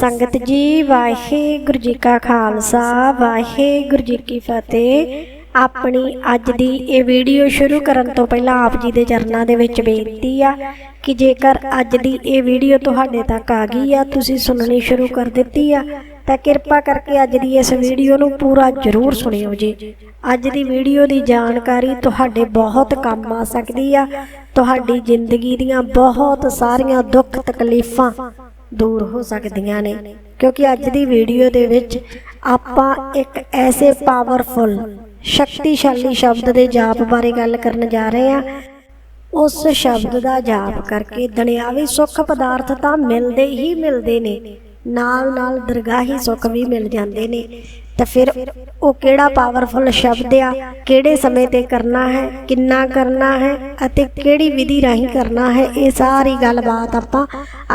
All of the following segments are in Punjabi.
ਸੰਗਤ ਜੀ, ਵਾਹਿਗੁਰੂ ਜੀ ਕਾ ਖਾਲਸਾ, ਵਾਹਿਗੁਰੂ ਜੀ ਕੀ ਫਤਿਹ। ਆਪਣੀ ਅੱਜ ਦੀ ਇਹ ਵੀਡੀਓ ਸ਼ੁਰੂ ਕਰਨ ਤੋਂ ਪਹਿਲਾਂ ਆਪ ਜੀ ਦੇ ਚਰਨਾਂ ਦੇ ਵਿੱਚ ਬੇਨਤੀ ਆ ਕਿ ਜੇਕਰ ਅੱਜ ਦੀ ਇਹ ਵੀਡੀਓ ਤੁਹਾਡੇ ਤੱਕ ਆ ਗਈ ਆ, ਤੁਸੀਂ ਸੁਣਨੀ ਸ਼ੁਰੂ ਕਰ ਦਿੱਤੀ ਆ, ਤਾਂ ਕਿਰਪਾ ਕਰਕੇ ਅੱਜ ਦੀ ਇਸ ਵੀਡੀਓ ਨੂੰ ਪੂਰਾ ਜ਼ਰੂਰ ਸੁਣਿਓ ਜੀ। ਅੱਜ ਦੀ ਵੀਡੀਓ ਦੀ ਜਾਣਕਾਰੀ ਤੁਹਾਡੇ ਬਹੁਤ ਕੰਮ ਆ ਸਕਦੀ ਆ, ਤੁਹਾਡੀ ਜ਼ਿੰਦਗੀ ਦੀਆਂ ਬਹੁਤ ਸਾਰੀਆਂ ਦੁੱਖ ਤਕਲੀਫਾਂ ਦੂਰ ਹੋ ਸਕਦੀਆਂ ਨੇ। ਕਿਉਂਕਿ ਅੱਜ ਦੀ ਵੀਡੀਓ ਦੇ ਵਿੱਚ ਆਪਾਂ ਇੱਕ ਐਸੇ ਪਾਵਰਫੁਲ ਸ਼ਕਤੀਸ਼ਾਲੀ ਸ਼ਬਦ ਦੇ ਜਾਪ ਬਾਰੇ ਗੱਲ ਕਰਨ ਜਾ ਰਹੇ ਹਾਂ। ਉਸ ਸ਼ਬਦ ਦਾ ਜਾਪ ਕਰਕੇ ਦੁਨਿਆਵੀ ਸੁੱਖ ਪਦਾਰਥ ਤਾਂ ਮਿਲਦੇ ਹੀ ਮਿਲਦੇ ਨੇ। ਨਾਲ ਨਾਲ ਦਰਗਾਹੀ ਸੁੱਖ ਵੀ ਮਿਲ ਜਾਂਦੇ ਨੇ। ਤਾਂ ਫਿਰ ਉਹ ਕਿਹੜਾ ਪਾਵਰਫੁਲ ਸ਼ਬਦ ਆ? ਕਿਹੜੇ ਸਮੇਂ ਤੇ ਕਰਨਾ ਹੈ? ਕਿੰਨਾ ਕਰਨਾ ਹੈ? ਅਤੇ ਕਿਹੜੀ ਵਿਧੀ ਰਾਹੀਂ ਕਰਨਾ ਹੈ? ਇਹ ਸਾਰੀ ਗੱਲਬਾਤ ਆਪਾਂ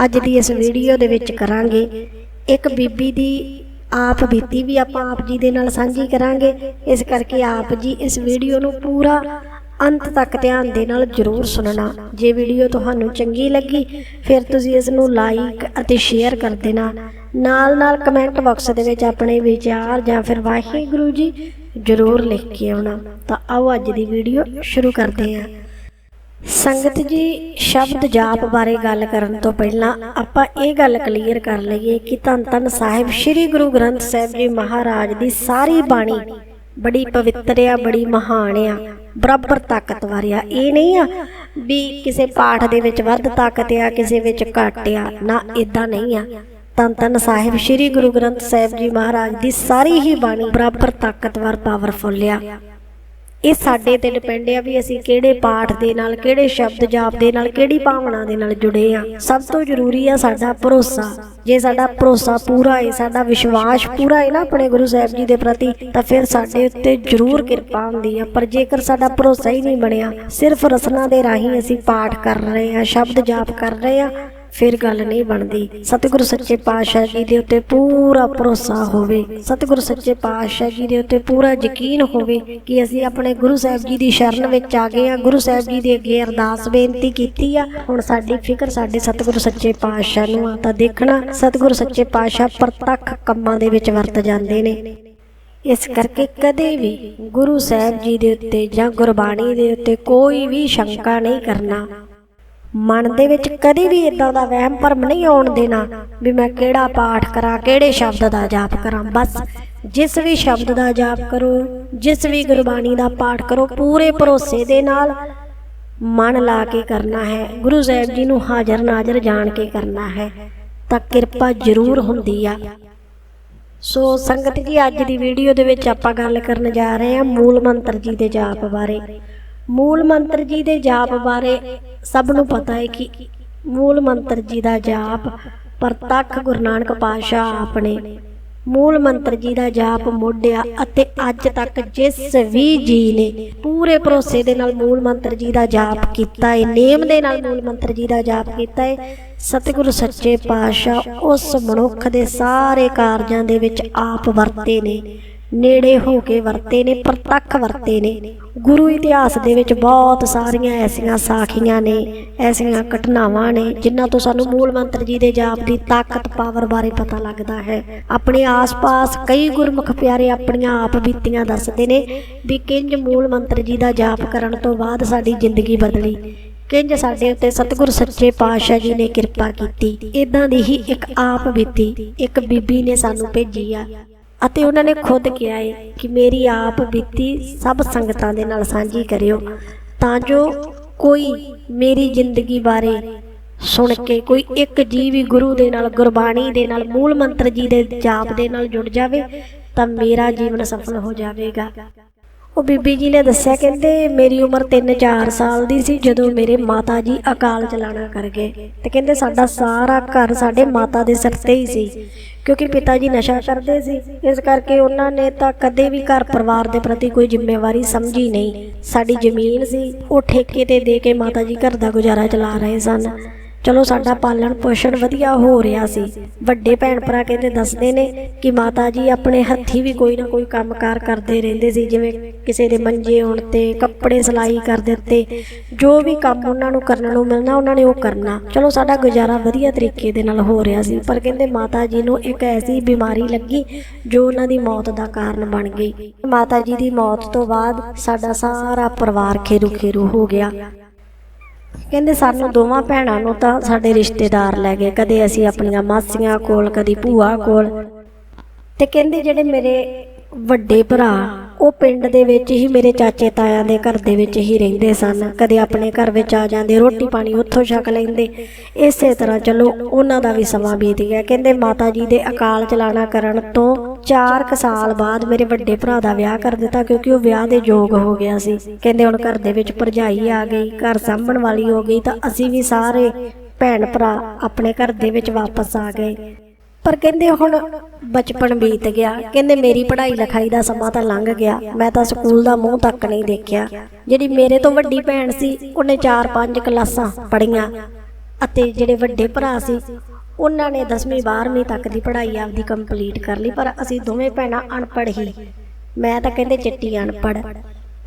ਅੱਜ ਦੀ ਇਸ ਵੀਡੀਓ ਦੇ ਵਿੱਚ ਕਰਾਂਗੇ। ਇੱਕ ਬੀਬੀ ਦੀ ਆਪ ਬੀਤੀ ਵੀ ਆਪਾਂ ਆਪ ਜੀ ਦੇ ਨਾਲ ਸਾਂਝੀ ਕਰਾਂਗੇ। ਇਸ ਕਰਕੇ ਆਪ ਜੀ ਇਸ ਵੀਡੀਓ ਨੂੰ ਪੂਰਾ ਅੰਤ ਤੱਕ ਧਿਆਨ ਦੇ ਨਾਲ ਜ਼ਰੂਰ ਸੁਣਨਾ। ਜੇ ਵੀਡੀਓ ਤੁਹਾਨੂੰ ਚੰਗੀ ਲੱਗੀ, ਫਿਰ ਤੁਸੀਂ ਇਸ ਨੂੰ ਲਾਈਕ ਅਤੇ ਸ਼ੇਅਰ ਕਰ ਦੇਣਾ। ਨਾਲ ਨਾਲ ਕਮੈਂਟ ਬਾਕਸ ਦੇ ਵਿੱਚ ਆਪਣੇ ਵਿਚਾਰ ਜਾਂ ਫਿਰ ਵਾਹਿਗੁਰੂ ਜੀ ਜ਼ਰੂਰ ਲਿਖ ਕੇ ਆਉਣਾ। ਤਾਂ ਆਓ ਅੱਜ ਦੀ ਵੀਡੀਓ ਸ਼ੁਰੂ ਕਰਦੇ ਹਾਂ। ਸੰਗਤ ਜੀ, ਸ਼ਬਦ ਜਾਪ ਬਾਰੇ ਗੱਲ ਕਰਨ ਤੋਂ ਪਹਿਲਾਂ ਆਪਾਂ ਇਹ ਗੱਲ ਕਲੀਅਰ ਕਰ ਲਈਏ ਕਿ ਧੰਨ ਧੰਨ ਸਾਹਿਬ ਸ੍ਰੀ ਗੁਰੂ ਗ੍ਰੰਥ ਸਾਹਿਬ ਜੀ ਮਹਾਰਾਜ ਦੀ ਸਾਰੀ ਬਾਣੀ ਬੜੀ ਪਵਿੱਤਰ ਆ, ਬੜੀ ਮਹਾਨ ਆ। ਬਰਾਬਰ ਤਾਕਤਵਰ ਆ ਇਹ ਨਹੀਂ ਆ ਵੀ ਕਿਸੇ ਪਾਠ ਦੇ ਵਿੱਚ ਵੱਧ ਤਾਕਤ ਆ, ਕਿਸੇ ਵਿੱਚ ਘੱਟ ਆ। ਨਾ ਇਦਾਂ ਨਹੀਂ ਆ। ਧੰਨ ਧੰਨ ਸਾਹਿਬ, ਸ੍ਰੀ ਗੁਰੂ ਗ੍ਰੰਥ ਸਾਹਿਬ ਜੀ ਮਹਾਰਾਜ ਦੀ ਸਾਰੀ ਹੀ ਬਾਣੀ ਬਰਾਬਰ ਤਾਕਤਵਰ ਪਾਵਰਫੁਲ ਆ। ਇਹ ਸਾਡੇ ਤੇ ਡਿਪੈਂਡ ਆ ਵੀ ਅਸੀਂ ਕਿਹੜੇ ਪਾਠ ਦੇ ਨਾਲ, ਕਿਹੜੇ ਸ਼ਬਦ ਜਾਪ ਦੇ ਨਾਲ, ਕਿਹੜੀ ਭਾਵਨਾ ਦੇ ਨਾਲ ਜੁੜੇ ਆ। ਸਭ ਤੋਂ ਜ਼ਰੂਰੀ ਆ ਸਾਡਾ ਭਰੋਸਾ। ਜੇ ਸਾਡਾ ਭਰੋਸਾ ਪੂਰਾ ਹੈ ਸਾਡਾ ਵਿਸ਼ਵਾਸ ਪੂਰਾ ਹੈ ਨਾ ਆਪਣੇ ਗੁਰੂ ਸਾਹਿਬ ਜੀ ਦੇ ਪ੍ਰਤੀ, ਤਾਂ ਫਿਰ ਸਾਡੇ ਉੱਤੇ ਜ਼ਰੂਰ ਕਿਰਪਾ ਹੁੰਦੀ ਆ। ਪਰ ਜੇਕਰ ਸਾਡਾ ਭਰੋਸਾ ਹੀ ਨਹੀਂ ਬਣਿਆ, ਸਿਰਫ ਰਸਨਾ ਦੇ ਰਾਹੀਂ ਅਸੀਂ ਪਾਠ ਕਰ ਰਹੇ ਆ, ਸ਼ਬਦ ਜਾਪ ਕਰ ਰਹੇ ਆ ਫਿਰ ਗੱਲ ਨਹੀਂ ਬਣਦੀ। ਸਤਿਗੁਰੂ ਸੱਚੇ ਪਾਤਸ਼ਾਹ ਜੀ ਦੇ ਉੱਤੇ ਪੂਰਾ ਭਰੋਸਾ ਹੋਵੇ। ਸਤਿਗੁਰੂ ਸੱਚੇ ਪਾਤਸ਼ਾਹ ਜੀ ਦੇ ਉੱਤੇ ਪੂਰਾ ਯਕੀਨ ਹੋਵੇ ਕਿ ਅਸੀਂ ਆਪਣੇ ਗੁਰੂ ਸਾਹਿਬ ਜੀ ਦੀ ਸ਼ਰਨ ਵਿੱਚ ਆ ਗਏ ਆ ਗੁਰੂ ਸਾਹਿਬ ਜੀ ਦੇ ਅੱਗੇ ਅਰਦਾਸ ਬੇਨਤੀ ਕੀਤੀ ਆ। ਹੁਣ ਸਾਡੀ ਫਿਕਰ ਸਾਡੇ ਸਤਿਗੁਰੂ ਸੱਚੇ ਪਾਤਸ਼ਾਹ ਨੂੰ ਆ ਤਾਂ ਦੇਖਣਾ। ਸਤਿਗੁਰੂ ਸੱਚੇ ਪਾਤਸ਼ਾਹ ਪ੍ਰਤੱਖ ਕੰਮਾਂ ਦੇ ਵਿੱਚ ਵਰਤ ਜਾਂਦੇ ਨੇ। ਇਸ ਕਰਕੇ ਕਦੇ ਵੀ ਗੁਰੂ ਸਾਹਿਬ ਜੀ ਦੇ ਉੱਤੇ ਜਾਂ ਗੁਰਬਾਣੀ ਦੇ ਉੱਤੇ ਕੋਈ ਵੀ ਸ਼ੰਕਾ ਨਹੀਂ ਕਰਨਾ। ਮਨ ਦੇ ਵਿੱਚ ਕਦੇ ਵੀ ਇਦਾਂ ਦਾ ਵਹਿਮ ਭਰਮ ਨਹੀਂ ਆਉਣ ਦੇਣਾ ਵੀ ਮੈਂ ਕਿਹੜਾ ਪਾਠ ਕਰਾਂ, ਕਿਹੜੇ ਸ਼ਬਦ ਦਾ ਜਾਪ ਕਰਾਂ। ਬਸ ਜਿਸ ਵੀ ਸ਼ਬਦ ਦਾ ਜਾਪ ਕਰੋ, ਜਿਸ ਵੀ ਗੁਰਬਾਣੀ ਦਾ ਪਾਠ ਕਰੋ, ਪੂਰੇ ਭਰੋਸੇ ਦੇ ਨਾਲ ਮਨ ਲਾ ਕੇ ਕਰਨਾ ਹੈ। ਗੁਰੂ ਸਾਹਿਬ ਜੀ ਨੂੰ ਹਾਜ਼ਰ ਨਾਜ਼ਰ ਜਾਣ ਕੇ ਕਰਨਾ ਹੈ। ਤਾਂ ਕਿਰਪਾ ਜ਼ਰੂਰ ਹੁੰਦੀ ਆ। ਸੋ ਸੰਗਤ ਜੀ, ਅੱਜ ਦੀ ਵੀਡੀਓ ਦੇ ਵਿੱਚ ਆਪਾਂ ਗੱਲ ਕਰਨ ਜਾ ਰਹੇ ਹਾਂ ਮੂਲ ਮੰਤਰ ਜੀ ਦੇ ਜਾਪ ਬਾਰੇ। ਮੂਲ ਮੰਤਰ ਜੀ ਦੇ ਜਾਪ ਬਾਰੇ ਸਭ ਨੂੰ ਪਤਾ ਹੈ ਕਿ ਮੂਲ ਮੰਤਰ ਜੀ ਦਾ ਜਾਪ ਪ੍ਰਤੱਖ ਗੁਰੂ ਨਾਨਕ ਪਾਤਸ਼ਾਹ ਆਪਣੇ ਮੂਲ ਮੰਤਰ ਜੀ ਦਾ ਜਾਪ ਮੋਢਿਆ ਅਤੇ ਅੱਜ ਤੱਕ ਜਿਸ ਵੀ ਜੀ ਨੇ ਪੂਰੇ ਭਰੋਸੇ ਦੇ ਨਾਲ ਮੂਲ ਮੰਤਰ ਜੀ ਦਾ ਜਾਪ ਕੀਤਾ ਹੈ, ਨੇਮ ਦੇ ਨਾਲ ਮੂਲ ਮੰਤਰ ਜੀ ਦਾ ਜਾਪ ਕੀਤਾ ਹੈ, ਸਤਿਗੁਰੂ ਸੱਚੇ ਪਾਤਸ਼ਾਹ ਉਸ ਮਨੁੱਖ ਦੇ ਸਾਰੇ ਕਾਰਜਾਂ ਦੇ ਵਿੱਚ ਆਪ ਵਰਤੇ ਨੇ। ਨੇੜੇ ਹੋ ਕੇ ਵਰਤੇ ਨੇ, ਪ੍ਰਤੱਖ ਵਰਤੇ ਨੇ। ਗੁਰੂ ਇਤਿਹਾਸ ਦੇ ਵਿੱਚ ਬਹੁਤ ਸਾਰੀਆਂ ਐਸੀਆਂ ਸਾਖੀਆਂ ਨੇ, ਐਸੀਆਂ ਘਟਨਾਵਾਂ ਨੇ, ਜਿਨ੍ਹਾਂ ਤੋਂ ਸਾਨੂੰ ਮੂਲ ਮੰਤਰ ਜੀ ਦੇ ਜਾਪ ਦੀ ਤਾਕਤ, ਪਾਵਰ ਬਾਰੇ ਪਤਾ ਲੱਗਦਾ ਹੈ। ਆਪਣੇ ਆਸ-ਪਾਸ ਕਈ ਗੁਰਮੁਖ ਪਿਆਰੇ ਆਪਣੀਆਂ ਆਪ ਬੀਤੀਆਂ ਦੱਸਦੇ ਨੇ ਵੀ ਕਿੰਜ ਮੂਲ ਮੰਤਰ ਜੀ ਦਾ ਜਾਪ ਕਰਨ ਤੋਂ ਬਾਅਦ ਸਾਡੀ ਜ਼ਿੰਦਗੀ ਬਦਲੀ। ਕਿੰਜ ਸਾਡੇ ਉੱਤੇ ਸਤਿਗੁਰ ਸੱਚੇ ਪਾਤਸ਼ਾਹ ਜੀ ਨੇ ਕਿਰਪਾ ਕੀਤੀ। ਇਦਾਂ ਦੀ ਹੀ ਇੱਕ ਆਪ ਬੀਤੀ, ਇੱਕ ਬੀਬੀ ਨੇ ਸਾਨੂੰ ਭੇਜੀ ਆ। ਅਤੇ ਉਹਨਾਂ ਨੇ ਖੁਦ ਕਿਹਾ ਹੈ ਕਿ ਮੇਰੀ ਆਪ ਬੀਤੀ ਸਭ ਸੰਗਤਾਂ ਦੇ ਨਾਲ ਸਾਂਝੀ ਕਰਿਓ, ਤਾਂ ਜੋ ਕੋਈ ਮੇਰੀ ਜ਼ਿੰਦਗੀ ਬਾਰੇ ਸੁਣ ਕੇ, ਕੋਈ ਇੱਕ ਜੀਵ ਵੀ ਗੁਰੂ ਦੇ ਨਾਲ, ਗੁਰਬਾਣੀ ਦੇ ਨਾਲ, ਮੂਲ ਮੰਤਰ ਜੀ ਦੇ ਜਾਪ ਦੇ ਨਾਲ ਜੁੜ ਜਾਵੇ, ਤਾਂ ਮੇਰਾ ਜੀਵਨ ਸਫਲ ਹੋ ਜਾਵੇਗਾ। ਉਹ ਬੀਬੀ ਜੀ ਨੇ ਦੱਸਿਆ, ਕਹਿੰਦੇ ਮੇਰੀ ਉਮਰ 3-4 ਸਾਲ ਦੀ ਸੀ, ਜਦੋਂ ਮੇਰੇ ਮਾਤਾ ਜੀ ਅਕਾਲ ਚਲਾਣਾ ਕਰ ਗਏ। ਤੇ ਕਹਿੰਦੇ ਸਾਡਾ ਸਾਰਾ ਘਰ ਸਾਡੇ ਮਾਤਾ ਦੇ ਸਿਰ ਤੇ ਹੀ ਸੀ, ਕਿਉਂਕਿ ਪਿਤਾ ਜੀ ਨਸ਼ਾ ਕਰਦੇ ਸੀ। ਇਸ ਕਰਕੇ ਉਹਨਾਂ ਨੇ ਤਾਂ ਕਦੇ ਵੀ ਘਰ ਪਰਿਵਾਰ ਦੇ ਪ੍ਰਤੀ ਕੋਈ ਜ਼ਿੰਮੇਵਾਰੀ ਸਮਝੀ ਨਹੀਂ। ਸਾਡੀ ਜ਼ਮੀਨ ਸੀ, ਉਹ ਠੇਕੇ ਤੇ ਦੇ ਕੇ ਮਾਤਾ ਜੀ ਘਰ ਦਾ ਗੁਜ਼ਾਰਾ ਚਲਾ ਰਹੇ ਸਨ। ਚਲੋ ਸਾਡਾ ਪਾਲਣ ਪੋਸ਼ਣ ਵਧੀਆ ਹੋ ਰਿਹਾ ਸੀ। ਵੱਡੇ ਭੈਣ ਭਰਾ ਕਹਿੰਦੇ ਦੱਸਦੇ ਨੇ ਕਿ ਮਾਤਾ ਜੀ ਆਪਣੇ ਹੱਥੀ ਵੀ ਕੋਈ ਨਾ ਕੋਈ ਕੰਮਕਾਰ ਕਰਦੇ ਰਹਿੰਦੇ ਸੀ, ਜਿਵੇਂ ਕਿਸੇ ਦੇ ਮੰਜੇ ਹੋਣ ਤੇ, ਕੱਪੜੇ ਸਿਲਾਈ ਕਰ ਦਿੱਤੇ। ਜੋ ਵੀ ਕੰਮ ਉਹਨਾਂ ਨੂੰ ਕਰਨ ਨੂੰ ਮਿਲਣਾ, ਉਹਨਾਂ ਨੇ ਉਹ ਕਰਨਾ। ਚਲੋ ਸਾਡਾ ਗੁਜ਼ਾਰਾ ਵਧੀਆ ਤਰੀਕੇ ਦੇ ਨਾਲ ਹੋ ਰਿਹਾ ਸੀ, ਪਰ ਕਹਿੰਦੇ ਮਾਤਾ ਜੀ ਨੂੰ ਇੱਕ ਐਸੀ ਬਿਮਾਰੀ ਲੱਗੀ ਜੋ ਉਹਨਾਂ ਦੀ ਮੌਤ ਦਾ ਕਾਰਨ ਬਣ ਗਈ। ਮਾਤਾ ਜੀ ਦੀ ਮੌਤ ਤੋਂ ਬਾਅਦ ਸਾਡਾ ਸਾਰਾ ਪਰਿਵਾਰ ਖੇਰੂ ਖੇਰੂ ਹੋ ਗਿਆ। ਕਹਿੰਦੇ ਸਾਨੂੰ ਦੋਵਾਂ ਭੈਣਾਂ ਨੂੰ ਤਾਂ ਸਾਡੇ ਰਿਸ਼ਤੇਦਾਰ ਲੈ ਗਏ, ਕਦੇ ਅਸੀਂ ਆਪਣੀਆਂ ਮਾਸੀਆਂ ਕੋਲ, ਕਦੀ ਭੂਆ ਕੋਲ। ਤੇ ਕਹਿੰਦੇ ਜਿਹੜੇ ਮੇਰੇ ਵੱਡੇ ਭਰਾ, ਉਹ ਪਿੰਡ ਦੇ ਵਿੱਚ ਹੀ ਮੇਰੇ ਚਾਚੇ ਤਾਇਆਂ ਦੇ ਘਰ ਦੇ ਵਿੱਚ ਹੀ ਰਹਿੰਦੇ ਸਨ। ਕਦੇ ਆਪਣੇ ਘਰ ਵਿੱਚ ਆ ਜਾਂਦੇ, ਰੋਟੀ ਪਾਣੀ ਉੱਥੋਂ ਛਕ ਲੈਂਦੇ। ਇਸੇ ਤਰ੍ਹਾਂ ਚਲੋ, ਉਹਨਾਂ ਦਾ ਵੀ ਸਮਾਂ ਬੀਤ ਗਿਆ। ਕਹਿੰਦੇ ਮਾਤਾ ਜੀ ਦੇ ਅਕਾਲ ਚਲਾਣਾ ਕਰਨ ਤੋਂ 4 ਸਾਲ ਬਾਅਦ ਮੇਰੇ ਵੱਡੇ ਭਰਾ ਦਾ ਵਿਆਹ ਕਰ ਦਿੱਤਾ ਕਿਉਂਕਿ ਉਹ ਵਿਆਹ ਦੇ ਯੋਗ ਹੋ ਗਿਆ ਸੀ। ਕਹਿੰਦੇ ਹੁਣ ਘਰ ਦੇ ਵਿੱਚ ਭਰਜਾਈ ਆ ਗਈ, ਘਰ ਸਾਂਭਣ ਵਾਲੀ ਹੋ ਗਈ ਤਾਂ ਅਸੀਂ ਵੀ ਸਾਰੇ ਭੈਣ ਭਰਾ ਆਪਣੇ ਘਰ ਦੇ ਵਿੱਚ ਵਾਪਸ ਆ ਗਏ। ਪਰ ਕਹਿੰਦੇ ਹੁਣ ਬਚਪਨ ਬੀਤ ਗਿਆ। ਕਹਿੰਦੇ ਮੇਰੀ ਪੜ੍ਹਾਈ ਲਿਖਾਈ ਦਾ ਸਮਾਂ ਤਾਂ ਲੰਘ ਗਿਆ। ਮੈਂ ਤਾਂ ਸਕੂਲ ਦਾ ਮੂੰਹ ਤੱਕ ਨਹੀਂ ਦੇਖਿਆ। ਜਿਹੜੀ ਮੇਰੇ ਤੋਂ ਵੱਡੀ ਭੈਣ ਸੀ, ਉਹਨੇ 4-5 ਕਲਾਸਾਂ ਪੜ੍ਹੀਆਂ ਅਤੇ ਜਿਹੜੇ ਵੱਡੇ ਭਰਾ ਸੀ ਉਹਨਾਂ ਨੇ 10ਵੀਂ 12ਵੀਂ ਤੱਕ ਦੀ ਪੜ੍ਹਾਈ ਆਪਦੀ ਕੰਪਲੀਟ ਕਰ ਲਈ, ਪਰ ਅਸੀਂ ਦੋਵੇਂ ਭੈਣਾਂ ਅਨਪੜ੍ਹ ਹੀ। ਮੈਂ ਤਾਂ ਕਹਿੰਦੇ ਚਿੱਟੀ ਅਨਪੜ੍ਹ।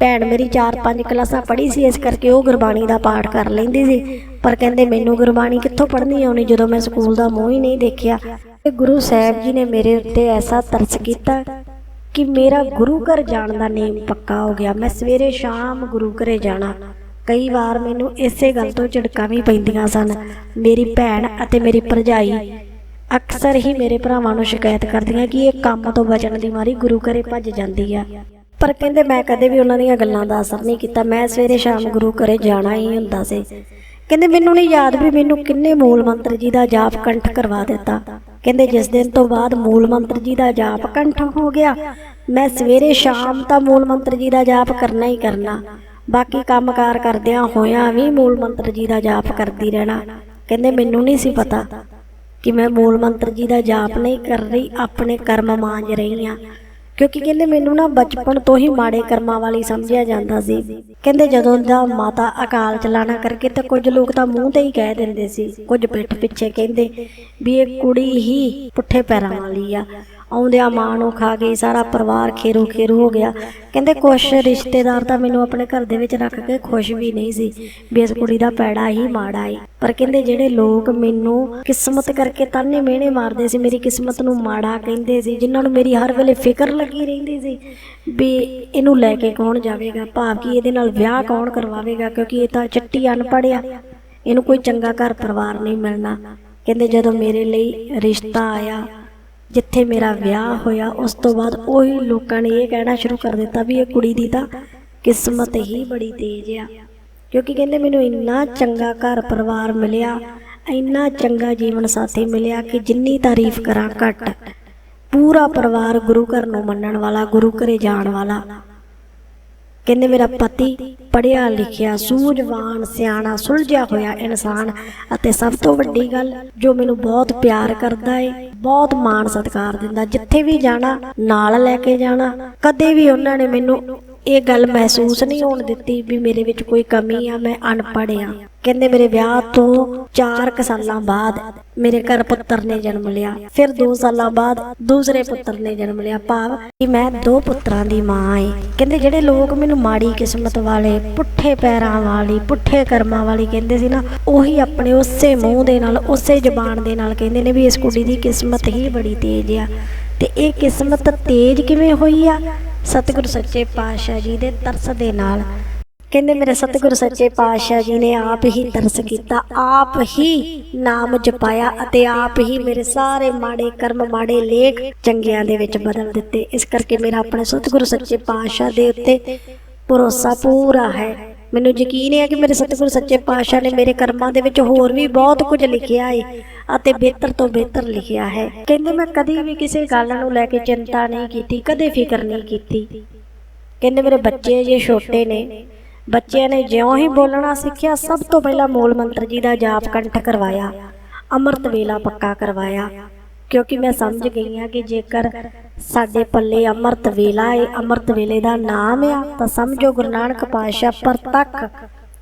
ਭੈਣ ਮੇਰੀ 4-5 ਕਲਾਸਾਂ ਪੜ੍ਹੀ ਸੀ, ਇਸ ਕਰਕੇ ਉਹ ਗੁਰਬਾਣੀ ਦਾ ਪਾਠ ਕਰ ਲੈਂਦੀ ਸੀ। ਪਰ ਕਹਿੰਦੇ ਮੈਨੂੰ ਗੁਰਬਾਣੀ ਕਿੱਥੋਂ ਪੜ੍ਹਨੀ ਆਉਣੀ ਜਦੋਂ ਮੈਂ ਸਕੂਲ ਦਾ ਮੂੰਹ ਹੀ ਨਹੀਂ ਦੇਖਿਆ, ਤੇ ਗੁਰੂ ਸਾਹਿਬ ਜੀ ਨੇ ਮੇਰੇ ਉੱਤੇ ਐਸਾ ਤਰਸ ਕੀਤਾ ਕਿ ਮੇਰਾ ਗੁਰੂ ਘਰ ਜਾਣ ਦਾ ਨੇਮ ਪੱਕਾ ਹੋ ਗਿਆ। ਮੈਂ ਸਵੇਰੇ ਸ਼ਾਮ ਗੁਰੂ ਘਰੇ ਜਾਣਾ। ਕਈ ਵਾਰ ਮੈਨੂੰ ਇਸੇ ਗੱਲ ਤੋਂ ਝਿੜਕਾਂ ਵੀ ਪੈਂਦੀਆਂ ਸਨ। ਮੇਰੀ ਭੈਣ ਅਤੇ ਮੇਰੀ ਭਰਜਾਈ ਅਕਸਰ ਹੀ ਮੇਰੇ ਭਰਾਵਾਂ ਨੂੰ ਸ਼ਿਕਾਇਤ ਕਰਦੀਆਂ ਕਿ ਇਹ ਕੰਮ ਤੋਂ ਬਚਣ ਦੀ ਮਾਰੀ ਗੁਰੂ ਘਰੇ ਭੱਜ ਜਾਂਦੀ ਆ। ਪਰ ਕਹਿੰਦੇ ਮੈਂ ਕਦੇ ਵੀ ਉਹਨਾਂ ਦੀਆਂ ਗੱਲਾਂ ਦਾ ਅਸਰ ਨਹੀਂ ਕੀਤਾ। ਮੈਂ ਸਵੇਰੇ ਸ਼ਾਮ ਗੁਰੂ ਘਰੇ ਜਾਣਾ ਹੀ ਹੁੰਦਾ ਸੀ। ਕਹਿੰਦੇ ਮੈਨੂੰ ਨਹੀਂ ਯਾਦ ਵੀ ਮੈਨੂੰ ਕਿੰਨੇ ਮੂਲ ਮੰਤਰ ਜੀ ਦਾ ਜਾਪ ਕੰਠ ਕਰਵਾ ਦਿੱਤਾ। ਕਹਿੰਦੇ ਜਿਸ ਦਿਨ ਤੋਂ ਬਾਅਦ ਮੂਲ ਮੰਤਰ ਜੀ ਦਾ ਜਾਪ ਕੰਠ ਹੋ ਗਿਆ। ਮੈਂ ਸਵੇਰੇ ਸ਼ਾਮ ਤਾਂ ਮੂਲ ਮੰਤਰ ਜੀ ਦਾ ਜਾਪ ਕਰਨਾ ਹੀ ਕਰਨਾ। ਬਾਕੀ ਕੰਮਕਾਰ ਕਰਦਿਆਂ ਹੋਇਆਂ ਵੀ ਮੂਲ ਮੰਤਰ ਜੀ ਦਾ ਜਾਪ ਕਰਦੀ ਰਹਿਣਾ। ਕਹਿੰਦੇ, ਮੈਨੂੰ ਨਹੀਂ ਸੀ ਪਤਾ ਕਿ ਮੈਂ ਮੂਲ ਮੰਤਰ ਜੀ ਦਾ ਜਾਪ ਨਹੀਂ ਕਰ ਰਹੀ, ਆਪਣੇ ਕਰਮ ਮਾਂਜ ਰਹੀ ਹਾਂ। ਕਿਉਂਕਿ ਕਹਿੰਦੇ, ਮੈਨੂੰ ਨਾ ਬਚਪਨ ਤੋਂ ਹੀ ਮਾੜੇ ਕਰਮਾਂ ਵਾਲੀ ਸਮਝਿਆ ਜਾਂਦਾ ਸੀ। ਕਹਿੰਦੇ, ਜਦੋਂ ਦਾ ਮਾਤਾ ਅਕਾਲ ਚਲਾਣਾ ਕਰਕੇ ਤਾਂ ਕੁਝ ਲੋਕ ਤਾਂ ਮੂੰਹ ਤੇ ਹੀ ਕਹਿ ਦਿੰਦੇ ਸੀ। ਕੁਝ ਪਿੱਠ ਪਿੱਛੇ ਕਹਿੰਦੇ ਵੀ, ਇਹ ਕੁੜੀ ਹੀ ਪੁੱਠੇ ਪੈਰਾਂ ਵਾਲੀ ਆ। ਆਉਂਦਿਆਂ ਮਾਂ ਨੂੰ ਖਾ ਗਈ, ਸਾਰਾ ਪਰਿਵਾਰ ਖੇਰੂ ਖੇਰੂ ਹੋ ਗਿਆ। ਕਹਿੰਦੇ ਕੁਛ ਰਿਸ਼ਤੇਦਾਰ ਤਾਂ ਮੈਨੂੰ ਆਪਣੇ ਘਰ ਦੇ ਵਿੱਚ ਰੱਖ ਕੇ ਖੁਸ਼ ਵੀ ਨਹੀਂ ਸੀ ਵੀ ਇਸ ਕੁੜੀ ਦਾ ਪੈੜਾ ਹੀ ਮਾੜਾ ਏ। ਪਰ ਕਹਿੰਦੇ ਜਿਹੜੇ ਲੋਕ ਮੈਨੂੰ ਕਿਸਮਤ ਕਰਕੇ ਤਾਨੇ ਮਿਹਣੇ ਮਾਰਦੇ ਸੀ, ਮੇਰੀ ਕਿਸਮਤ ਨੂੰ ਮਾੜਾ ਕਹਿੰਦੇ ਸੀ, ਜਿਨ੍ਹਾਂ ਨੂੰ ਮੇਰੀ ਹਰ ਵੇਲੇ ਫਿਕਰ ਲੱਗੀ ਰਹਿੰਦੀ ਸੀ ਵੀ ਇਹਨੂੰ ਲੈ ਕੇ ਕੌਣ ਜਾਵੇਗਾ, ਭਾਵ ਕਿ ਇਹਦੇ ਨਾਲ ਵਿਆਹ ਕੌਣ ਕਰਵਾਵੇਗਾ, ਕਿਉਂਕਿ ਇਹ ਤਾਂ ਚੱਟੀ ਅਨਪੜ੍ਹਿਆ ਇਹਨੂੰ ਕੋਈ ਚੰਗਾ ਘਰ ਪਰਿਵਾਰ ਨਹੀਂ ਮਿਲਣਾ। ਕਹਿੰਦੇ ਜਦੋਂ ਮੇਰੇ ਲਈ ਰਿਸ਼ਤਾ ਆਇਆ ਜਿੱਥੇ ਮੇਰਾ ਵਿਆਹ ਹੋਇਆ, ਉਸ ਤੋਂ ਬਾਅਦ ਉਹੀ ਲੋਕਾਂ ਨੇ ਇਹ ਕਹਿਣਾ ਸ਼ੁਰੂ ਕਰ ਦਿੱਤਾ ਵੀ ਇਹ ਕੁੜੀ ਦੀ ਤਾਂ ਕਿਸਮਤ ਹੀ ਬੜੀ ਤੇਜ਼ ਆ। ਕਿਉਂਕਿ ਕਹਿੰਦੇ ਮੈਨੂੰ ਇੰਨਾ ਚੰਗਾ ਘਰ ਪਰਿਵਾਰ ਮਿਲਿਆ, ਇੰਨਾ ਚੰਗਾ ਜੀਵਨ ਸਾਥੀ ਮਿਲਿਆ ਕਿ ਜਿੰਨੀ ਤਾਰੀਫ ਕਰਾਂ ਘੱਟ। ਪੂਰਾ ਪਰਿਵਾਰ ਗੁਰੂ ਘਰ ਨੂੰ ਮੰਨਣ ਵਾਲਾ, ਗੁਰੂ ਘਰੇ ਜਾਣ ਵਾਲਾ। ਕਹਿੰਦੇ ਮੇਰਾ ਪਤੀ ਪੜਿਆ ਲਿਖਿਆ, ਸੂਝਵਾਨ, ਸਿਆਣਾ, ਸੁਲਝਿਆ ਹੋਇਆ ਇਨਸਾਨ ਅਤੇ ਸਭ ਤੋਂ ਵੱਡੀ ਗੱਲ ਜੋ ਮੈਨੂੰ ਬਹੁਤ ਪਿਆਰ ਕਰਦਾ ਏ, ਬਹੁਤ ਮਾਣ ਸਤਿਕਾਰ ਦਿੰਦਾ, ਜਿੱਥੇ ਵੀ ਜਾਣਾ, ਨਾਲ ਲੈ ਕੇ ਜਾਣਾ, ਕਦੇ ਵੀ ਉਹਨਾਂ ਨੇ ਮੈਨੂੰ ਇਹ ਗੱਲ ਮਹਿਸੂਸ ਨਹੀਂ ਹੋਣ ਦਿੱਤੀ ਵੀ ਮੇਰੇ ਵਿੱਚ ਕੋਈ ਕਮੀ ਆ, ਮੈਂ ਅਨਪੜ੍ਹ ਆ। ਕਹਿੰਦੇ ਮੇਰੇ ਵਿਆਹ ਤੋਂ 4 ਸਾਲਾਂ ਬਾਅਦ ਮੇਰੇ ਘਰ ਪੁੱਤਰ ਨੇ ਜਨਮ ਲਿਆ। ਫਿਰ 2 ਸਾਲਾਂ ਬਾਅਦ ਦੂਸਰੇ ਪੁੱਤਰ ਨੇ ਜਨਮ ਲਿਆ। ਭਾਵ ਕਿ ਮੈਂ ਦੋ ਪੁੱਤਰਾਂ ਦੀ ਮਾਂ ਏ। ਕਹਿੰਦੇ ਜਿਹੜੇ ਲੋਕ ਮੈਨੂੰ ਮਾੜੀ ਕਿਸਮਤ ਵਾਲੇ, ਪੁੱਠੇ ਪੈਰਾਂ ਵਾਲੀ, ਪੁੱਠੇ ਕਰਮਾਂ ਵਾਲੀ ਕਹਿੰਦੇ ਸੀ ਨਾ, ਉਹੀ ਆਪਣੇ ਉਸੇ ਮੂੰਹ ਦੇ ਨਾਲ, ਉਸੇ ਜ਼ਬਾਨ ਦੇ ਨਾਲ ਕਹਿੰਦੇ ਨੇ ਵੀ ਇਸ ਕੁੜੀ ਦੀ ਕਿਸਮਤ ਹੀ ਬੜੀ ਤੇਜ਼ ਆ। ਤੇ ਇਹ ਕਿਸਮਤ ਤੇਜ਼ ਕਿਵੇਂ ਹੋਈ ਆ? ਸਤਿਗੁਰੂ ਸੱਚੇ ਪਾਤਸ਼ਾਹ ਜੀ ਦੇ ਤਰਸ ਦੇ ਨਾਲ। ਕਹਿੰਦੇ ਮੇਰੇ ਸਤਿਗੁਰੂ ਸੱਚੇ ਪਾਤਸ਼ਾਹ ਜੀ ਨੇ ਆਪ ਹੀ ਤਰਸ ਕੀਤਾ, ਆਪ ਹੀ ਨਾਮ ਜਪਾਇਆ ਅਤੇ ਆਪ ਹੀ ਮੇਰੇ ਸਾਰੇ ਮਾੜੇ ਕਰਮ, ਮਾੜੇ ਲੇਖ ਚੰਗਿਆਂ ਦੇ ਵਿੱਚ ਬਦਲ ਦਿੱਤੇ। ਇਸ ਕਰਕੇ ਮੇਰਾ ਆਪਣੇ ਸਤਿਗੁਰੂ ਸੱਚੇ ਪਾਤਸ਼ਾਹ ਦੇ ਉੱਤੇ ਭਰੋਸਾ ਪੂਰਾ ਹੈ। ਮੈਨੂੰ ਯਕੀਨ ਹੈ ਕਿ ਮੇਰੇ ਸਤਿਗੁਰੂ ਸੱਚੇ ਪਾਤਸ਼ਾਹ ਨੇ ਮੇਰੇ ਕਰਮਾਂ ਦੇ ਵਿੱਚ ਹੋਰ ਵੀ ਬਹੁਤ ਕੁਝ ਲਿਖਿਆ ਹੈ ਅਤੇ ਬਿਹਤਰ ਤੋਂ ਬਿਹਤਰ ਲਿਖਿਆ ਹੈ। ਕਹਿੰਦੇ ਮੈਂ ਕਦੀ ਵੀ ਕਿਸੇ ਗੱਲ ਨੂੰ ਲੈ ਕੇ ਚਿੰਤਾ ਨਹੀਂ ਕੀਤੀ, ਕਦੇ ਫਿਕਰ ਨਹੀਂ ਕੀਤੀ। ਕਹਿੰਦੇ ਮੇਰੇ ਬੱਚੇ ਜੇ ਛੋਟੇ ਨੇ, ਬੱਚਿਆਂ ਨੇ ਜਿਉਂ ਹੀ ਬੋਲਣਾ ਸਿੱਖਿਆ, ਸਭ ਤੋਂ ਪਹਿਲਾਂ ਮੂਲ ਮੰਤਰ ਜੀ ਦਾ ਜਾਪ ਕੰਠ ਕਰਵਾਇਆ, ਅੰਮ੍ਰਿਤ ਵੇਲਾ ਪੱਕਾ ਕਰਵਾਇਆ। ਕਿਉਂਕਿ ਮੈਂ ਸਮਝ ਗਈ ਹਾਂ ਕਿ ਜੇਕਰ ਸਾਡੇ ਪੱਲੇ ਅੰਮ੍ਰਿਤ ਵੇਲਾ ਹੈ ਅੰਮ੍ਰਿਤ ਵੇਲੇ ਦਾ ਨਾਮ ਆ, ਤਾਂ ਸਮਝੋ ਗੁਰੂ ਨਾਨਕ ਪਾਤਸ਼ਾਹ ਪ੍ਰਤੱਖ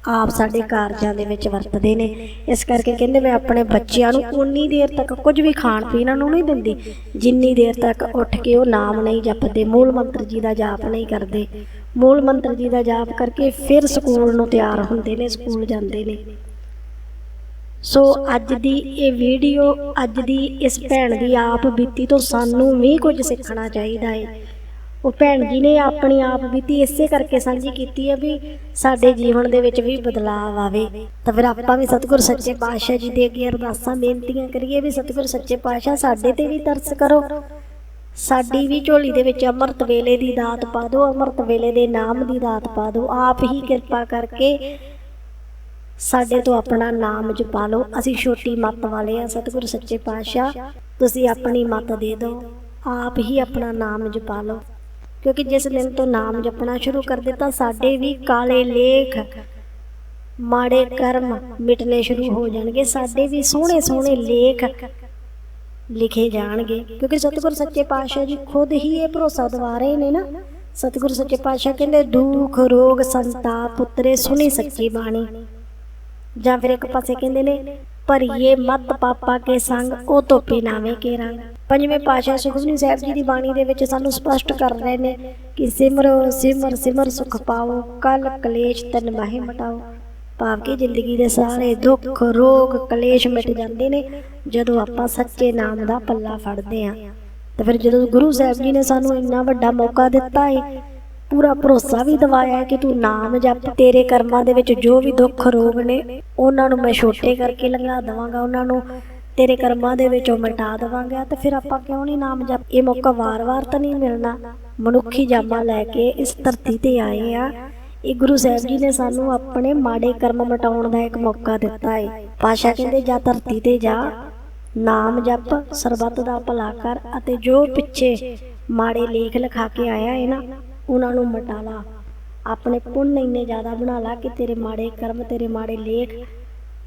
ਆਪ ਸਾਡੇ ਕਾਰਜਾਂ ਦੇ ਵਿੱਚ ਵਰਤਦੇ ਨੇ। ਇਸ ਕਰਕੇ ਕਹਿੰਦੇ ਮੈਂ ਆਪਣੇ ਬੱਚਿਆਂ ਨੂੰ ਉਨੀ ਦੇਰ ਤੱਕ ਕੁਝ ਵੀ ਖਾਣ ਪੀਣ ਨੂੰ ਨਹੀਂ ਦਿੰਦੀ, ਜਿੰਨੀ ਦੇਰ ਤੱਕ ਉੱਠ ਕੇ ਉਹ ਨਾਮ ਨਹੀਂ ਜਪਦੇ, ਮੂਲ ਮੰਤਰ ਜੀ ਦਾ ਜਾਪ ਨਹੀਂ ਕਰਦੇ। ਮੂਲ ਮੰਤਰ ਜੀ ਦਾ ਜਾਪ ਕਰਕੇ ਫਿਰ ਸਕੂਲ ਨੂੰ ਤਿਆਰ ਹੁੰਦੇ ਨੇ, ਸਕੂਲ ਜਾਂਦੇ ਨੇ। ਸੋ ਅੱਜ ਦੀ ਇਹ ਵੀਡੀਓ, ਅੱਜ ਦੀ ਇਸ ਭੈਣ ਦੀ ਆਪ ਬੀਤੀ ਤੋਂ ਸਾਨੂੰ ਵੀ ਕੁਝ ਸਿੱਖਣਾ ਚਾਹੀਦਾ ਹੈ ਉਹ ਭੈਣ ਜੀ ਨੇ ਆਪਣੀ ਆਪ ਬੀਤੀ ਇਸੇ ਕਰਕੇ ਸਾਂਝੀ ਕੀਤੀ ਹੈ ਵੀ ਸਾਡੇ ਜੀਵਨ ਦੇ ਵਿੱਚ ਵੀ ਬਦਲਾਅ ਆਵੇ। ਤਾਂ ਫਿਰ ਆਪਾਂ ਵੀ ਸਤਿਗੁਰ ਸੱਚੇ ਪਾਤਸ਼ਾਹ ਜੀ ਦੇ ਅੱਗੇ ਅਰਦਾਸਾਂ, ਬੇਨਤੀਆਂ ਕਰੀਏ ਵੀ ਸਤਿਗੁਰ ਸੱਚੇ ਪਾਤਸ਼ਾਹ ਸਾਡੇ ਤੇ ਵੀ ਤਰਸ ਕਰੋ। ਸਾਡੀ ਵੀ ਝੋਲੀ ਦੇ ਵਿੱਚ ਅੰਮ੍ਰਿਤ ਵੇਲੇ ਦੀ ਦਾਤ ਪਾ ਦਿਓ, ਅੰਮ੍ਰਿਤ ਵੇਲੇ ਦੇ ਨਾਮ ਦੀ ਦਾਤ ਪਾ ਦਿਓ। ਆਪ ਹੀ ਕਿਰਪਾ ਕਰਕੇ ਸਾਡੇ ਤੋਂ ਆਪਣਾ ਨਾਮ ਜਪਾ ਲਓ। ਅਸੀਂ ਛੋਟੀ ਮੱਤ ਵਾਲੇ ਆ ਸਤਿਗੁਰ ਸੱਚੇ ਪਾਤਸ਼ਾਹ। ਤੁਸੀਂ ਆਪਣੀ ਮੱਤ ਦੇ ਦਿਓ। ਆਪ ਹੀ ਆਪਣਾ ਨਾਮ ਜਪਾ ਲਓ। ਕਿਉਂਕਿ ਜਿਸ ਦਿਨ ਤੋਂ ਨਾਮ ਜਪਣਾ ਸ਼ੁਰੂ ਕਰ ਦਿੱਤਾ, ਸਾਡੇ ਵੀ ਕਾਲੇ ਲੇਖ, ਮਾੜੇ ਕਰਮ ਮਿਟਨੇ ਸ਼ੁਰੂ ਹੋ ਜਾਣਗੇ। ਸਾਡੇ ਵੀ ਸੋਹਣੇ ਸੋਹਣੇ ਲੇਖ ਲਿਖੇ ਜਾਣਗੇ। ਕਿਉਂਕਿ ਸਤਿਗੁਰ ਸੱਚੇ ਪਾਤਸ਼ਾਹ ਜੀ ਖੁਦ ਹੀ ਇਹ ਭਰੋਸਾ ਦਿਵਾ ਰਹੇ ਨੇ ਨਾ। ਸਤਿਗੁਰ ਸੱਚੇ ਪਾਤਸ਼ਾਹ ਕਹਿੰਦੇ, ਦੁੱਖ, ਰੋਗ, ਸੰਤਾਪ ਪੁੱਤਰੇ, ਸੁਣੀ ਸੱਚੀ ਬਾਣੀ। ਜਾਂ ਫਿਰ ਇੱਕ ਪਾਸੇ ਕਹਿੰਦੇ ਨੇ, ਭਰੀਏ ਮਤ ਪਾਪਾ ਕੇ ਸੰਗ, ਉਹ ਧੋਪੇ ਨਾਵੇਂ ਕੇ ਰੰਗ ਪੰਜਵੇਂ ਪਾਤਸ਼ਾਹ ਸੁਖਮਨੀ ਸਾਹਿਬ ਜੀ ਦੀ ਬਾਣੀ ਦੇ ਵਿੱਚ ਸਾਨੂੰ ਸਪਸ਼ਟ ਕਰ ਰਹੇ ਨੇ ਕਿ ਸਿਮਰੋ, ਸਿਮਰ ਸਿਮਰ ਸੁਖ ਪਾਓ, ਕਲ ਕਲੇਸ਼ ਤਨ ਮਾਹੇ ਮਟਾਓ। ਭਾਵ ਕਿ ਜ਼ਿੰਦਗੀ ਦੇ ਸਾਰੇ ਦੁੱਖ, ਰੋਗ, ਕਲੇਸ਼ ਮਿਟ ਜਾਂਦੇ ਨੇ, ਜਦੋਂ ਆਪਾਂ ਸੱਚੇ ਨਾਮ ਦਾ ਪੱਲਾ ਫੜਦੇ ਆਂ ਤੇ ਫਿਰ ਜਦੋਂ ਗੁਰੂ ਸਾਹਿਬ ਜੀ ਨੇ ਸਾਨੂੰ ਇੰਨਾ ਵੱਡਾ ਮੌਕਾ ਦਿੱਤਾ ਹੈ ਪੂਰਾ ਭਰੋਸਾ ਵੀ ਦਵਾਇਆ ਕਿ ਤੂੰ ਨਾਮ ਜਪ ਤੇਰੇ ਕਰਮਾਂ ਦੇ ਵਿੱਚ ਜੋ ਵੀ ਦੁੱਖ ਰੋਗ ਨੇ, ਉਹਨਾਂ ਨੂੰ ਮੈਂ ਛੋਟੇ ਕਰਕੇ ਲੰਘਾ ਦਵਾਂਗਾ, ਉਹਨਾਂ ਨੂੰ ਤੇਰੇ ਕਰਮਾਂ ਦੇ ਵਿੱਚੋਂ ਮਿਟਾ ਦਵਾਂਗਾ। ਤੇ ਫਿਰ ਆਪਾਂ ਕਿਉਂ ਨਹੀਂ ਨਾਮ ਜਪ? ਇਹ ਮੌਕਾ ਵਾਰ-ਵਾਰ ਤਾਂ ਨਹੀਂ ਮਿਲਣਾ। ਮਨੁੱਖੀ ਜਾਮਾ ਲੈ ਕੇ ਇਸ ਧਰਤੀ ਤੇ ਆਏ ਆ। ਇਹ ਗੁਰੂ ਸਾਹਿਬ ਜੀ ਨੇ ਸਾਨੂੰ ਆਪਣੇ ਮਾੜੇ ਕਰਮ ਮਿਟਾਉਣ ਦਾ ਇੱਕ ਮੌਕਾ ਦਿੱਤਾ ਹੈ ਪਾਸ਼ਾ ਕਹਿੰਦੇ, ਜਾ ਧਰਤੀ ਤੇ ਜਾ, ਨਾਮ ਜਪ, ਸਰਬੱਤ ਦਾ ਭਲਾ ਕਰ ਅਤੇ ਜੋ ਪਿੱਛੇ ਮਾੜੇ ਲੇਖ ਲਿਖਾ ਕੇ ਆਇਆ ਹੈ ਨਾ ਉਹਨਾਂ ਨੂੰ ਮਿਟਾ ਲਾ ਆਪਣੇ ਪੁੰਨ ਇੰਨੇ ਜ਼ਿਆਦਾ ਬਣਾ ਲਾ ਕਿ ਤੇਰੇ ਮਾੜੇ ਕਰਮ, ਤੇਰੇ ਮਾੜੇ ਲੇਖ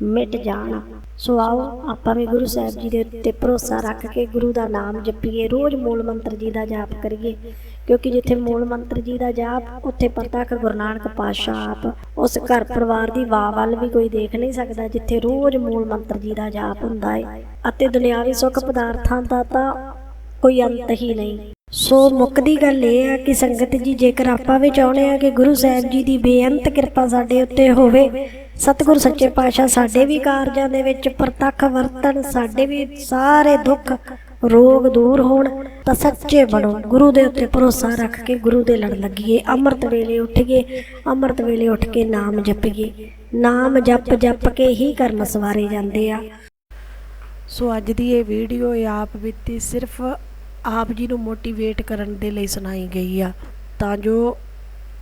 ਮਿਟ ਜਾਣ। ਸੋ ਆਓ, ਆਪਾਂ ਵੀ ਗੁਰੂ ਸਾਹਿਬ ਜੀ ਦੇ ਉੱਤੇ ਭਰੋਸਾ ਰੱਖ ਕੇ ਗੁਰੂ ਦਾ ਨਾਮ ਜਪੀਏ। ਰੋਜ਼ ਮੂਲ ਮੰਤਰ ਜੀ ਦਾ ਜਾਪ ਕਰੀਏ, ਕਿਉਂਕਿ ਜਿੱਥੇ ਮੂਲ ਮੰਤਰ ਜੀ ਦਾ ਜਾਪ, ਉੱਥੇ ਪ੍ਰਤੱਖ ਗੁਰੂ ਨਾਨਕ ਪਾਤਸ਼ਾਹ ਆਪ ਉਸ ਘਰ ਪਰਿਵਾਰ ਦੀ ਵਾਹ ਵੱਲ ਵੀ ਕੋਈ ਦੇਖ ਨਹੀਂ ਸਕਦਾ, ਜਿੱਥੇ ਰੋਜ਼ ਮੂਲ ਮੰਤਰ ਜੀ ਦਾ ਜਾਪ ਹੁੰਦਾ ਹੈ ਅਤੇ ਦੁਨਿਆਵੀ ਸੁੱਖ ਪਦਾਰਥਾਂ ਦਾ ਤਾਂ ਕੋਈ ਅੰਤ ਹੀ ਨਹੀਂ। ਸੋ ਮੁੱਕਦੀ ਗੱਲ ਇਹ ਆ ਕਿ ਸੰਗਤ ਜੀ, ਜੇਕਰ ਆਪਾਂ ਵੀ ਚਾਹੁੰਦੇ ਆ ਕਿ ਗੁਰੂ ਸਾਹਿਬ ਜੀ ਦੀ ਬੇਅੰਤ ਕਿਰਪਾ ਸਾਡੇ ਉੱਤੇ ਹੋਵੇ, ਸਤਿਗੁਰ ਸੱਚੇ ਪਾਤਸ਼ਾਹ ਸਾਡੇ ਵੀ ਕਾਰਜਾਂ ਦੇ ਵਿੱਚ ਪ੍ਰਤੱਖ ਵਰਤਨ ਸਾਡੇ ਵੀ ਸਾਰੇ ਦੁੱਖ, ਰੋਗ ਦੂਰ ਹੋਣ, ਤਾਂ ਸੱਚੇ ਬਣੋ। ਗੁਰੂ ਦੇ ਉੱਤੇ ਭਰੋਸਾ ਰੱਖ ਕੇ ਗੁਰੂ ਦੇ ਲੜ ਲੱਗੀਏ, ਅੰਮ੍ਰਿਤ ਵੇਲੇ ਉੱਠੀਏ ਅੰਮ੍ਰਿਤ ਵੇਲੇ ਉੱਠ ਕੇ ਨਾਮ ਜਪੀਏ ਨਾਮ ਜਪ ਜਪ ਕੇ ਹੀ ਕਰਮ ਸਵਾਰੇ ਜਾਂਦੇ ਆ। ਸੋ ਅੱਜ ਦੀ ਇਹ ਵੀਡੀਓ ਇਹ ਆਪ ਬੀਤੀ ਸਿਰਫ ਆਪ ਜੀ ਨੂੰ ਮੋਟੀਵੇਟ ਕਰਨ ਦੇ ਲਈ ਸੁਣਾਈ ਗਈ ਆ। ਤਾਂ ਜੋ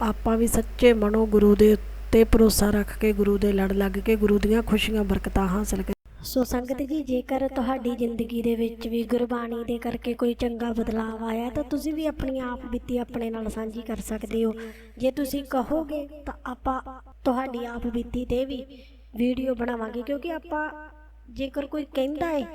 ਆਪਾਂ ਵੀ ਸੱਚੇ ਮਨੋਂ ਗੁਰੂ ਦੇ ਉੱਤੇ ਭਰੋਸਾ ਰੱਖ ਕੇ ਗੁਰੂ ਦੇ ਲੜ ਲੱਗ ਕੇ ਗੁਰੂ ਦੀਆਂ ਖੁਸ਼ੀਆਂ, ਬਰਕਤਾਂ ਹਾਸਲ ਕਰ ਸੋ ਸੰਗਤ ਜੀ, ਜੇਕਰ ਤੁਹਾਡੀ ਜ਼ਿੰਦਗੀ ਦੇ ਵਿੱਚ ਵੀ ਗੁਰਬਾਣੀ ਦੇ ਕਰਕੇ ਕੋਈ ਚੰਗਾ ਬਦਲਾਅ ਆਇਆ, ਤਾਂ ਤੁਸੀਂ ਵੀ ਆਪਣੀ ਆਪ ਬੀਤੀ ਆਪਣੇ ਨਾਲ ਸਾਂਝੀ ਕਰ ਸਕਦੇ ਹੋ। ਜੇ ਤੁਸੀਂ ਕਹੋਗੇ, ਤਾਂ ਆਪਾਂ ਤੁਹਾਡੀ ਆਪ ਬੀਤੀ ਤੇ ਵੀ ਵੀਡੀਓ ਬਣਾਵਾਂਗੇ, ਕਿਉਂਕਿ ਆਪਾਂ ਜੇਕਰ ਕੋਈ ਕਹਿੰਦਾ ਹੈ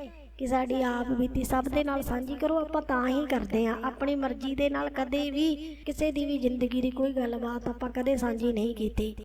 ਕਿ ਸਾਡੀ ਆਪ ਬੀਤੀ ਸਭ ਦੇ ਨਾਲ ਸਾਂਝੀ ਕਰੋ, ਆਪਾਂ ਤਾਂ ਹੀ ਕਰਦੇ ਆ ਆਪਣੀ ਮਰਜ਼ੀ ਦੇ ਨਾਲ ਕਦੇ ਵੀ ਕਿਸੇ ਦੀ ਵੀ ਜ਼ਿੰਦਗੀ ਦੀ ਕੋਈ ਗੱਲਬਾਤ ਆਪਾਂ ਕਦੇ ਸਾਂਝੀ ਨਹੀਂ ਕੀਤੀ।